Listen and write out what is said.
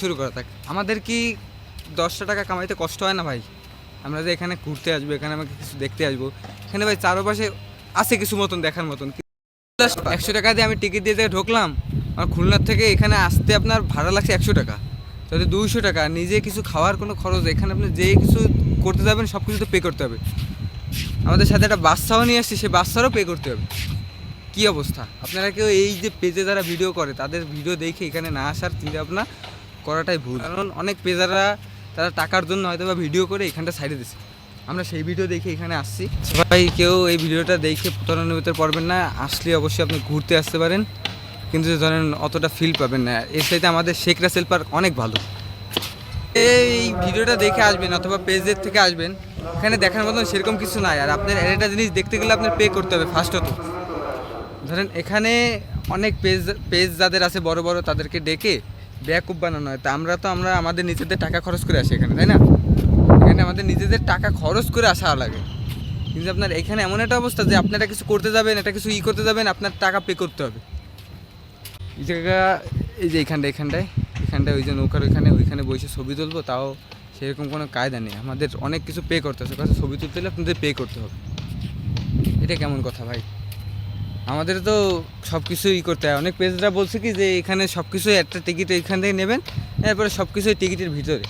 শুরু করা থাক। আমাদের কি দশটা টাকা কামাইতে কষ্ট হয় না ভাই? আমরা যে এখানে ঘুরতে আসব, এখানে আমাকে কিছু দেখতে আসব। এখানে ভাই চারপাশে আছে কিছু মতন দেখার মতন। একশো টাকা দিয়ে আমি টিকিট দিয়ে ঢুকলাম, আমার খুলনার থেকে এখানে আসতে আপনার ভাড়া লাগছে একশো টাকা। তাহলে দুইশো টাকা, নিজে কিছু খাওয়ার কোনো খরচ, এখানে আপনি যে কিছু করতে যাবেন সব কিছু তো পে করতে হবে। আমাদের সাথে একটা বাচ্চাও নিয়ে আসছে, সে বাচ্চারও পে করতে হবে। কী অবস্থা? আপনারা কেউ এই যে পেজে যারা ভিডিও করে, তাদের ভিডিও দেখে এখানে না আসার চিন্তা ভাবনা করাটাই ভুল। কারণ অনেক পেজাররা তারা টাকার জন্য হয়তো বা ভিডিও করে এখানটা সাইডে দিচ্ছে আমরা সেই ভিডিও দেখে এখানে আসছি। সবাই কেউ এই ভিডিওটা দেখে প্রতারণার ভিতরে পড়বেন না। আসলে অবশ্যই আপনি ঘুরতে আসতে পারেন। কিন্তু ধরেন অতটা ফিল পাবেন না। এর সাথে আমাদের শেখ রাসেল পার্ক অনেক ভালো। এই ভিডিওটা দেখে আসবেন অথবা পেজের থেকে আসবেন। এখানে দেখার মতন সেরকম কিছু নাই। আর আপনার একটা জিনিস দেখতে গেলে আপনার পে করতে হবে ফার্স্টত ধরেন এখানে অনেক পেজ পেজ যাদের আছে বড় বড় তাদেরকে ডেকে ব্যাকুপ বানানো হয়। তা আমরা তো আমরা আমাদের নিজেদের টাকা খরচ করে আসি এখানে, তাই না? এখানে আমাদের নিজেদের টাকা খরচ করে আসা লাগে। কিন্তু আপনার এখানে এমন একটা অবস্থা যে আপনারা কিছু করতে যাবেন এটা কিছু ই করতে যাবেন, আপনার টাকা পে করতে হবে। এই জায়গা, এই যে এখানটা এখানটায় এখানটায় ওই যে নৌকার ওইখানে ওইখানে বসে ছবি তুলবো, তাও সেরকম কোনো কায়দা নেই। আমাদের অনেক কিছু পে করতে হবে ছবি তুলতে হলে আপনাদের পে করতে হবে। এটা কেমন কথা ভাই? আমাদের তো সব কিছুই করতে হয়। অনেক পেজরা বলছে কি যে এখানে সব কিছু একটা টিকিট এখান থেকে নেবেন, এরপরে সব কিছুই টিকিটের ভিতরে।